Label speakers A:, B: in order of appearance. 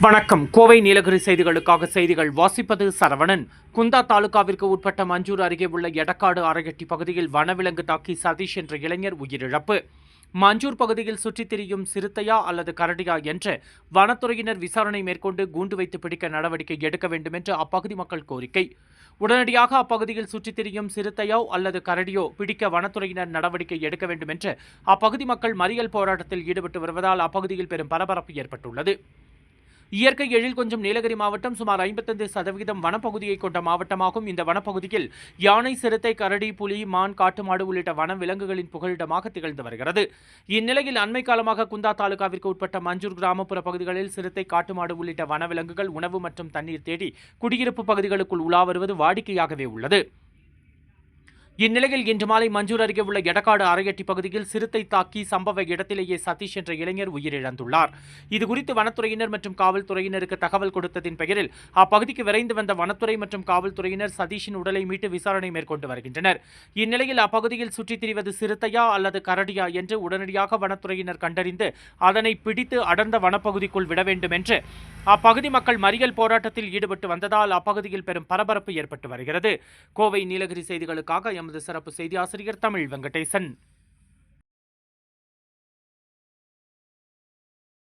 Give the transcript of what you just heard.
A: வணக்கம். கோவை நீலகிரி செய்திகளுக்காக செய்திகள் வாசிப்பது சரவணன். குந்தா தாலுகாவிற்கு உட்பட்ட மஞ்சூர் அருகே உள்ள எடக்காடு அரையட்டி பகுதியில் வனவிலங்கு தாக்கி சதீஷ் என்ற இளைஞர் உயிரிழப்பு. மஞ்சூர் பகுதியில் சுற்றித் திரியும் சிறுத்தையா அல்லது கரடியா என்று வனத்துறையினர் விசாரணை மேற்கொண்டு கூண்டு வைத்து பிடிக்க நடவடிக்கை எடுக்க வேண்டும் என்று அப்பகுதி மக்கள் கோரிக்கை. உடனடியாக அப்பகுதியில் சுற்றித் திரியும் சிறுத்தையோ அல்லது கரடியோ பிடிக்க வனத்துறையினர் நடவடிக்கை எடுக்க வேண்டும் என்று அப்பகுதி மக்கள் மறியல் போராட்டத்தில் ஈடுபட்டு வருவதால் அப்பகுதியில் பெரும் பரபரப்பு ஏற்பட்டுள்ளது. இயற்கை எழில் கொஞ்சம் நீலகிரி மாவட்டம் சுமார் ஐம்பத்தைந்து சதவீதம் வனப்பகுதியை கொண்ட மாவட்டமாகும். இந்த வனப்பகுதியில் யானை சிறுத்தை கரடி புலி மான் காட்டுமாடு உள்ளிட்ட வன விலங்குகளின் புகலிடமாக திகழ்ந்து வருகிறது. இந்நிலையில் அண்மை காலமாக குந்தா தாலுகாவிற்கு உட்பட்ட மஞ்சூர் கிராமப்புற பகுதிகளில் சிறுத்தை காட்டுமாடு உள்ளிட்ட வனவிலங்குகள் உணவு மற்றும் தண்ணீர் தேடி குடியிருப்பு பகுதிகளுக்குள் உலா வருவது வாடிக்கையாகவே உள்ளது. இந்நிலையில் இன்று மாலை மஞ்சூர் அருகே உள்ள எடக்காடு அரையட்டி பகுதியில் சிறுத்தை தாக்கி சம்பவ இடத்திலேயே சதீஷ் என்ற இளைஞர் உயிரிழந்துள்ளார். இதுகுறித்து வனத்துறையினர் மற்றும் காவல்துறையினருக்கு தகவல் கொடுத்ததின் பெயரில் அப்பகுதிக்கு விரைந்து வந்த வனத்துறை மற்றும் காவல்துறையினர் சதீஷின் உடலை மீட்டு விசாரணை மேற்கொண்டு வருகின்றனர். இந்நிலையில் அப்பகுதியில் சுற்றித் திரிவது சிறுத்தையா அல்லது கரடியா என்று உடனடியாக வனத்துறையினர் கண்டறிந்து அதனை பிடித்து அடர்ந்த வனப்பகுதிக்குள் விட வேண்டும் என்று அப்பகுதி மக்கள் மறியல் போராட்டத்தில் ஈடுபட்டு வந்ததால் அப்பகுதியில் பெரும் பரபரப்பு ஏற்பட்டு வருகிறது. கோவை நீலகிரி செய்திகளுக்காக எமது சிறப்பு செய்தி ஆசிரியர் தமிழ் வெங்கடேசன்.